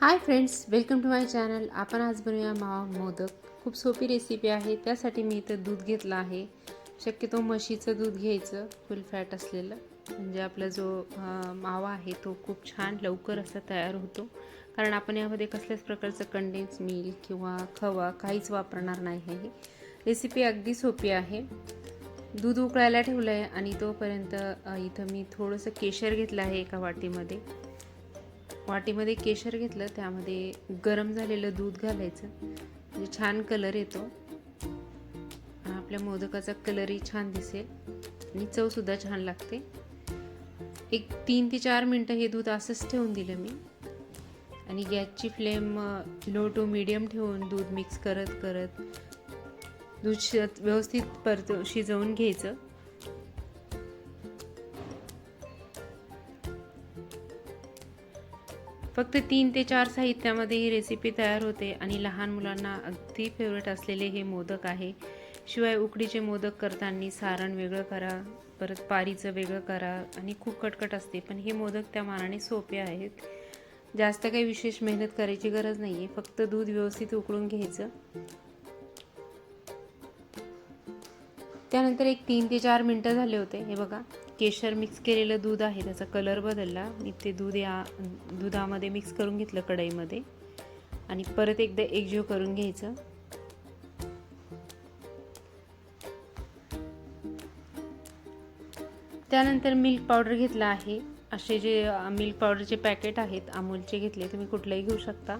Hi friends welcome to my channel. आपण आज बनवूया मावा मोदक. खूप सोपी रेसिपी आहे. त्यासाठी मी इथं दूध घेतलं आहे. शक्यतो म्हशीचं दूध घ्यायचं फुल फॅट असलेलं. म्हणजे आपला जो मावा आहे तो खूप छान लवकर असा तयार होतो. कारण आपण यामध्ये कसल्याच प्रकारचं कंडेन्स मिल्क किंवा खवा काहीच वापरणार नाही आहे. रेसिपी अगदी सोपी आहे. दूध उकळायला ठेवलं आहे आणि तोपर्यंत इथं मी थोडंसं केशर घेतलं आहे एका वाटीमध्ये. वाटीमध्ये केशर घेतलं त्यामध्ये गरम झालेलं दूध घालायचं. म्हणजे छान कलर येतो. आपल्या मोदकाचा कलरही छान दिसेल. आणि चवसुद्धा छान लागते. एक तीन ते चार मिनटं हे दूध असंच ठेवून दिलं मी. आणि गॅसची फ्लेम लो टू मिडियम ठेवून दूध मिक्स करत करत दूध व्यवस्थित परत शिजवून घ्यायचं. फक्त तीन ते चार साहित्यामध्ये ही रेसिपी तयार होते आणि लहान मुलांना अगदी फेवरेट असलेले हे मोदक आहे. शिवाय उकडीचे मोदक करताना सारण वेगळं करा परत पारीचं वेगळं करा आणि खूप कटकट असते. पण हे मोदक त्या मानाने सोपे आहेत. जास्त काही विशेष मेहनत करायची गरज नाही आहे फक्त दूध व्यवस्थित उकळून घ्यायचं. त्यानंतर एक तीन ते चार मिनटं झाले होते. हे बघा. केशर मिक्स केलेलं दूध आहे त्याचा कलर बदलला. मी ते दूध या दुधामध्ये मिक्स करून घेतलं कढईमध्ये. आणि परत एकदा एकजीव करून घ्यायचं. त्यानंतर मिल्क पावडर घेतला आहे. असे जे मिल्क पावडरचे पॅकेट आहेत अमूलचे घेतले तुम्ही कुठलंही घेऊ शकता.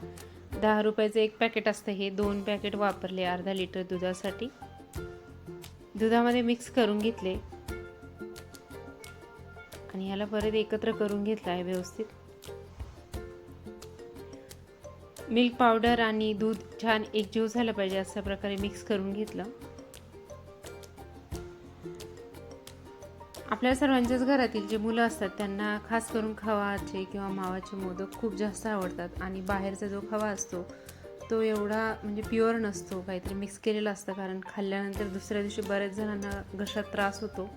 दहा रुपयाचं एक पॅकेट असतं हे. दोन पॅकेट वापरले अर्धा लिटर दुधासाठी. दुधामध्ये मिक्स करून घेतले. आणि ह्याला परत एकत्र करून घेतलं आहे व्यवस्थित. मिल्क पावडर आणि दूध छान एकजीव झालं पाहिजे अशा प्रकारे मिक्स करून घेतलं. आपल्या सर्वांच्याच घरातील जे मुलं असतात त्यांना खास करून खवाचे किंवा मावाचे मोदक खूप जास्त आवडतात. आणि बाहेरचा जो खवा असतो तो एवढा म्हणजे प्युअर नसतो. काहीतरी मिक्स केलेला असतं. कारण खाल्ल्यानंतर दुसऱ्या दिवशी बऱ्याच जणांना घशात त्रास होतो.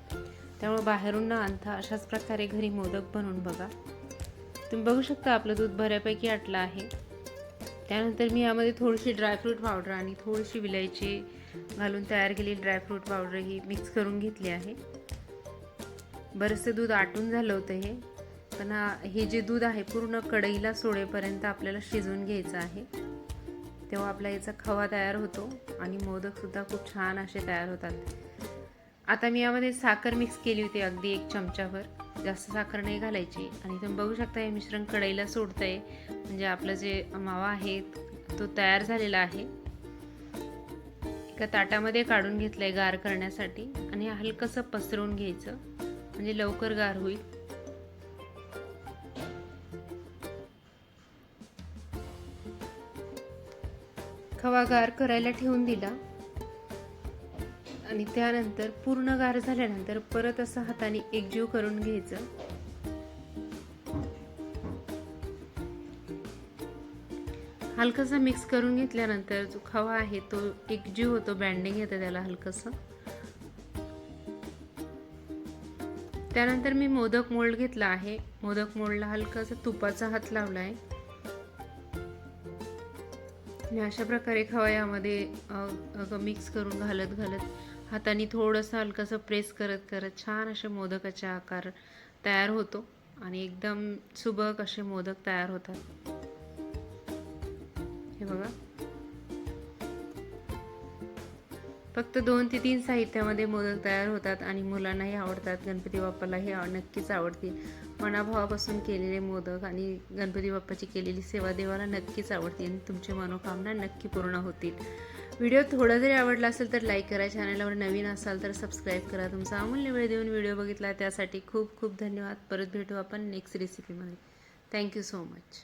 त्यामुळे बाहेरून न आणता अशाच प्रकारे घरी मोदक बनवून बघा. तुम्ही बघू शकता आपलं दूध बऱ्यापैकी आटलं आहे. त्यानंतर मी यामध्ये थोडीशी ड्रायफ्रूट पावडर आणि थोडीशी विलायची घालून तयार केलेली ड्रायफ्रूट पावडर ही मिक्स करून घेतली आहे. बरंचसं दूध आटून झालं होतं हे पण हे जे दूध आहे पूर्ण कढईला सोडेपर्यंत आपल्याला शिजवून घ्यायचं आहे. तेव्हा आपला याचा खवा तयार होतो आणि मोदकसुद्धा खूप छान असे तयार होतात. आता मी यामध्ये साखर मिक्स केली होती अगदी एक चमचाभर. जास्त साखर नाही घालायची. आणि तुम्ही बघू शकता हे मिश्रण कढईला सोडतं आहे म्हणजे आपलं जे मावा आहे तो तयार झालेला आहे. एका ताटामध्ये काढून घेतलं आहे गार करण्यासाठी. आणि हलकंसं पसरवून घ्यायचं. म्हणजे लवकर गार होईल. खवा गार करायला ठेवून दिला. आणि त्यानंतर पूर्ण गार झाल्यानंतर परत असं हाताने एकजीव करून घ्यायचं. हलकंसं मिक्स करून घेतल्यानंतर जो खवा आहे तो एकजीव होतो बँडिंग येतं त्याला हलकंसं. त्यानंतर मी मोदक मोल्ड घेतला आहे. मोदक मोल्डला हलकासा तुपाचा हात लावला आहे आणि अशा प्रकारे खवा यामध्ये मिक्स करून घालत घालत हाताने थोडंसं हलकंसं प्रेस करत करत छान असे मोदकाचे आकार तयार होतो आणि एकदम सुबक असे मोदक तयार होतात. हे बघा. फक्त दोन ते तीन साहित्यामध्ये मोदक तयार होतात आणि मुलांनाही आवडतात. गणपती बाप्पालाही नक्कीच आवडतील. मनाभावापासून केलेले मोदक आणि गणपती बाप्पाची केलेली सेवा देवाला नक्कीच आवडतील आणि तुमची मनोकामना नक्की पूर्ण होतील. व्हिडिओ थोडा जरी आवडला असेल तर लाईक करा. चॅनलवर नवीन असाल तर सबस्क्राईब करा. तुमचा अमूल्य वेळ देऊन व्हिडिओ बघितला त्यासाठी खूप खूप धन्यवाद. परत भेटू आपण नेक्स्ट रेसिपीमध्ये थँक्यू सो मच